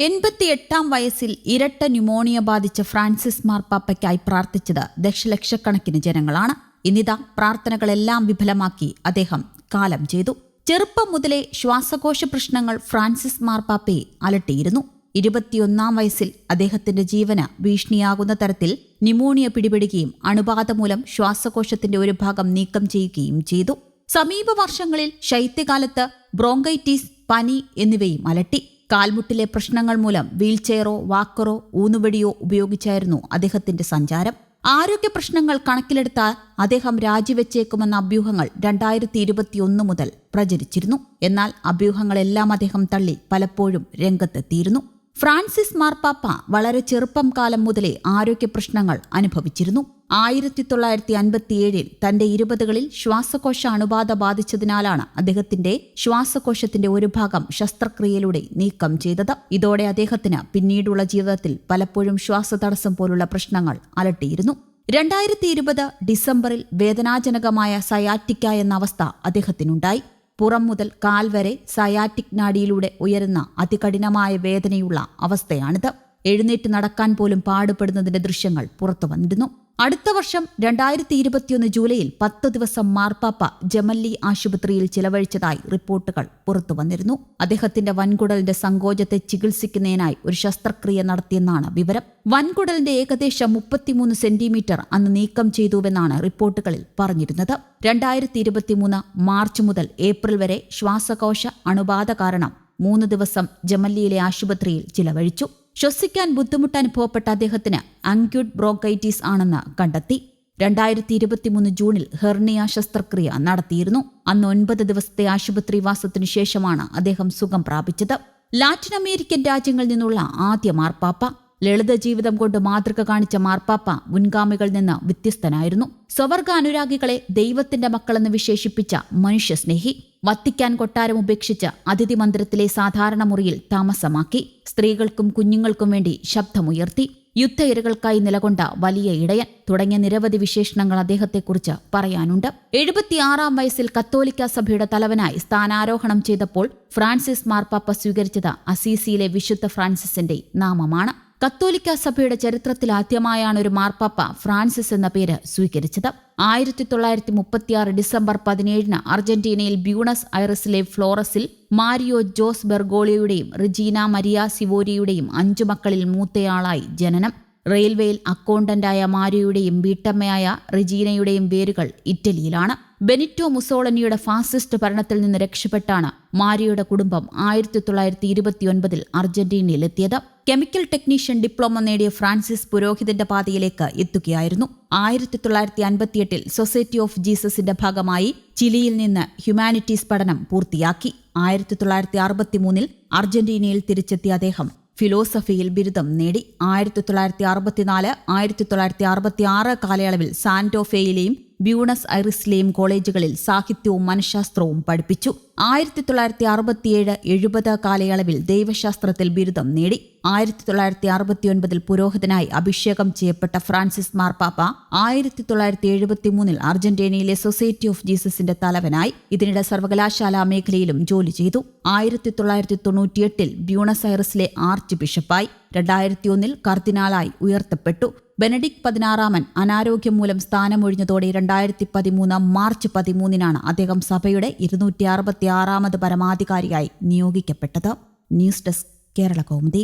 എൺപത്തിയെട്ടാം വയസ്സിൽ ഇരട്ട ന്യൂമോണിയ ബാധിച്ച ഫ്രാൻസിസ് മാർപ്പാപ്പയ്ക്കായി പ്രാർത്ഥിച്ചത് ദശലക്ഷക്കണക്കിന് ജനങ്ങളാണ്. ഇന്നിതാ പ്രാർത്ഥനകളെല്ലാം വിഫലമാക്കി അദ്ദേഹം കാലം ചെയ്തു. ചെറുപ്പം മുതലേ ശ്വാസകോശ പ്രശ്നങ്ങൾ ഫ്രാൻസിസ് മാർപ്പാപ്പയെ അലട്ടിയിരുന്നു. ഇരുപത്തിയൊന്നാം വയസ്സിൽ അദ്ദേഹത്തിന്റെ ജീവന ഭീഷണിയാകുന്ന തരത്തിൽ ന്യൂമോണിയ പിടിപെടുകയും അണുബാധ മൂലം ശ്വാസകോശത്തിന്റെ ഒരു ഭാഗം നീക്കം ചെയ്യുകയും ചെയ്തു. സമീപ വർഷങ്ങളിൽ ശൈത്യകാലത്ത് ബ്രോങ്കൈറ്റിസ് പനി എന്നിവയും അലട്ടി. കാൽമുട്ടിലെ പ്രശ്നങ്ങൾ മൂലം വീൽചെയറോ വാക്കറോ ഊന്നുവടിയോ ഉപയോഗിച്ചായിരുന്നു അദ്ദേഹത്തിന്റെ സഞ്ചാരം. ആരോഗ്യ പ്രശ്നങ്ങൾ കണക്കിലെടുത്താൽ അദ്ദേഹം രാജിവെച്ചേക്കുമെന്ന അഭ്യൂഹങ്ങൾ രണ്ടായിരത്തി ഇരുപത്തിയൊന്ന് മുതൽ പ്രചരിച്ചിരുന്നു. എന്നാൽ അഭ്യൂഹങ്ങളെല്ലാം അദ്ദേഹം തള്ളി പലപ്പോഴും രംഗത്തെത്തിയിരുന്നു. ഫ്രാൻസിസ് മാർപ്പാപ്പ വളരെ ചെറുപ്പം കാലം മുതലേ ആരോഗ്യ പ്രശ്നങ്ങൾ അനുഭവിച്ചിരുന്നു. ആയിരത്തി തൊള്ളായിരത്തി അൻപത്തിയേഴിൽ തന്റെ ഇരുപതുകളിൽ ശ്വാസകോശ അണുബാധ ബാധിച്ചതിനാലാണ് അദ്ദേഹത്തിന്റെ ശ്വാസകോശത്തിന്റെ ഒരു ഭാഗം ശസ്ത്രക്രിയയിലൂടെ നീക്കം ചെയ്തത്. ഇതോടെ അദ്ദേഹത്തിന് പിന്നീടുള്ള ജീവിതത്തിൽ പലപ്പോഴും ശ്വാസതടസ്സം പോലുള്ള പ്രശ്നങ്ങൾ അലട്ടിയിരുന്നു. രണ്ടായിരത്തി ഇരുപത് ഡിസംബറിൽ വേദനാജനകമായ സയാറ്റിക്ക എന്ന അവസ്ഥ അദ്ദേഹത്തിനുണ്ടായി. പുറം മുതൽ കാൽ വരെ സയാറ്റിക് നാഡിയിലൂടെ ഉയരുന്ന അതികഠിനമായ വേദനയുള്ള അവസ്ഥയാണിത്. എഴുന്നേറ്റ് നടക്കാൻ പോലും പാടുപെടുന്നതിന്റെ ദൃശ്യങ്ങൾ പുറത്തു വന്നിരുന്നു. അടുത്ത വർഷം രണ്ടായിരത്തി ഇരുപത്തിയൊന്ന് ജൂലൈയിൽ പത്ത് ദിവസം മാർപ്പാപ്പ ജമല്ലി ആശുപത്രിയിൽ ചിലവഴിച്ചതായി റിപ്പോർട്ടുകൾ പുറത്തു വന്നിരുന്നു. അദ്ദേഹത്തിന്റെ വൻകുടലിന്റെ സങ്കോചത്തെ ചികിത്സിക്കുന്നതിനായി ഒരു ശസ്ത്രക്രിയ നടത്തിയെന്നാണ് വിവരം. വൻകുടലിന്റെ ഏകദേശം മുപ്പത്തിമൂന്ന് സെന്റിമീറ്റർ അന്ന് നീക്കം ചെയ്തുവെന്നാണ് റിപ്പോർട്ടുകളിൽ പറഞ്ഞിരുന്നത്. രണ്ടായിരത്തി ഇരുപത്തിമൂന്ന് മാർച്ച് മുതൽ ഏപ്രിൽ വരെ ശ്വാസകോശ അണുബാധ കാരണം മൂന്ന് ദിവസം ജമല്ലിയിലെ ആശുപത്രിയിൽ ചിലവഴിച്ചു. ശ്വസിക്കാൻ ബുദ്ധിമുട്ട് അനുഭവപ്പെട്ട അദ്ദേഹത്തിന് അങ്ക്യൂട്ട് ബ്രോക്കൈറ്റിസ് ആണെന്ന് കണ്ടെത്തി. രണ്ടായിരത്തി ഇരുപത്തിമൂന്ന് ജൂണിൽ ഹെർണിയ ശസ്ത്രക്രിയ നടത്തിയിരുന്നു. അന്ന് ഒൻപത് ദിവസത്തെ ആശുപത്രിവാസത്തിനു ശേഷമാണ് അദ്ദേഹം സുഖം പ്രാപിച്ചത്. ലാറ്റിൻ അമേരിക്കൻ രാജ്യങ്ങളിൽ നിന്നുള്ള ആദ്യ മാർപ്പാപ്പ. ലളിത ജീവിതം കൊണ്ട് മാതൃക കാണിച്ച മാർപ്പാപ്പ മുൻഗാമികളിൽ നിന്ന് വ്യത്യസ്തനായിരുന്നു. സ്വവർഗ അനുരാഗികളെ ദൈവത്തിന്റെ മക്കളെന്ന് വിശേഷിപ്പിച്ച മനുഷ്യസ്നേഹി വത്തിക്കാൻ കൊട്ടാരം ഉപേക്ഷിച്ച് അതിഥി മന്ദിരത്തിലെ സാധാരണ മുറിയിൽ താമസമാക്കി സ്ത്രീകൾക്കും കുഞ്ഞുങ്ങൾക്കും വേണ്ടി ശബ്ദമുയർത്തി യുദ്ധ ഇരകൾക്കായി നിലകൊണ്ട വലിയ ഇടയൻ തുടങ്ങിയ നിരവധി വിശേഷണങ്ങൾ അദ്ദേഹത്തെക്കുറിച്ച് പറയാനുണ്ട്. എഴുപത്തിയാറാം വയസ്സിൽ കത്തോലിക്ക സഭയുടെ തലവനായി സ്ഥാനാരോഹണം ചെയ്തപ്പോൾ ഫ്രാൻസിസ് മാർപ്പാപ്പ സ്വീകരിച്ചത് അസീസിയിലെ വിശുദ്ധ ഫ്രാൻസിസിന്റെ നാമമാണ്. കത്തോലിക്ക സഭയുടെ ചരിത്രത്തിൽ ആദ്യമായാണ് ഒരു മാർപ്പാപ്പ ഫ്രാൻസിസ് എന്ന പേര് സ്വീകരിച്ചത്. ആയിരത്തി തൊള്ളായിരത്തി മുപ്പത്തിയാറ് ഡിസംബർ പതിനേഴിന് അർജന്റീനയിൽ ബ്യൂണസ് ഐറസിലെ ഫ്ലോറസിൽ മാരിയോ ജോസ് ബെർഗോളിയുടെയും റിജീന മരിയ സിവോരിയുടെയും അഞ്ചു മക്കളിൽ മൂത്തയാളായി ജനനം. റെയിൽവേയിൽ അക്കൗണ്ടന്റായ മാരിയുടെയും വീട്ടമ്മയായ റിജീനയുടെയും വേരുകൾ ഇറ്റലിയിലാണ്. ബെനിറ്റോ മുസോളനിയുടെ ഫാസിസ്റ്റ് ഭരണത്തിൽ നിന്ന് രക്ഷപ്പെട്ടാണ് മാരിയുടെ കുടുംബം ആയിരത്തി തൊള്ളായിരത്തി ഇരുപത്തിയൊൻപതിൽ അർജന്റീനയിലെത്തിയത്. കെമിക്കൽ ടെക്നീഷ്യൻ ഡിപ്ലോമ നേടിയ ഫ്രാൻസിസ് പുരോഹിതന്റെ പാതയിലേക്ക് എത്തുകയായിരുന്നു. ആയിരത്തി തൊള്ളായിരത്തി അൻപത്തിയെട്ടിൽ സൊസൈറ്റി ഓഫ് ജീസസിന്റെ ഭാഗമായി ചിലിയിൽ നിന്ന് ഹ്യൂമാനിറ്റീസ് പഠനം പൂർത്തിയാക്കി. ആയിരത്തി തൊള്ളായിരത്തി അറുപത്തിമൂന്നിൽ അർജന്റീനയിൽ തിരിച്ചെത്തിയ അദ്ദേഹം ഫിലോസഫിയിൽ ബിരുദം നേടി. ആയിരത്തി തൊള്ളായിരത്തി അറുപത്തിനാല് ആയിരത്തി തൊള്ളായിരത്തി അറുപത്തി ആറ് കാലയളവിൽ സാന്റോഫേയിലെയും ബ്യൂണസ് ഐറിസിലെയും കോളേജുകളിൽ സാഹിത്യവും മനഃശാസ്ത്രവും പഠിപ്പിച്ചു. ആയിരത്തി തൊള്ളായിരത്തി അറുപത്തിയേഴ് എഴുപത് കാലയളവിൽ ദൈവശാസ്ത്രത്തിൽ ബിരുദം നേടി. ആയിരത്തി തൊള്ളായിരത്തി അറുപത്തിയൊൻപതിൽ പുരോഹിതനായി അഭിഷേകം ചെയ്യപ്പെട്ട ഫ്രാൻസിസ് മാർപ്പാപ്പ ആയിരത്തി തൊള്ളായിരത്തി എഴുപത്തിമൂന്നിൽ അർജന്റീനയിലെ സൊസൈറ്റി ഓഫ് ജീസസിന്റെ തലവനായി ഇതിനിടെ സർവകലാശാല മേഖലയിലും ജോലി ചെയ്തു. ആയിരത്തി തൊള്ളായിരത്തി തൊണ്ണൂറ്റിയെട്ടിൽ ബ്യൂണസ് ഐറസിലെ ആർച്ച് ബിഷപ്പായി. രണ്ടായിരത്തിയൊന്നിൽ കർദിനാളായി ഉയർത്തപ്പെട്ടു. ബെനഡിക് പതിനാറാമൻ അനാരോഗ്യം മൂലം സ്ഥാനമൊഴിഞ്ഞതോടെ രണ്ടായിരത്തി പതിമൂന്ന് മാർച്ച് പതിമൂന്നിനാണ് അദ്ദേഹം സഭയുടെ ഇരുന്നൂറ്റി അറുപത്തി ആറാമത് പരമാധികാരിയായി നിയോഗിക്കപ്പെട്ടത്. News desk Kerala Kaumudi.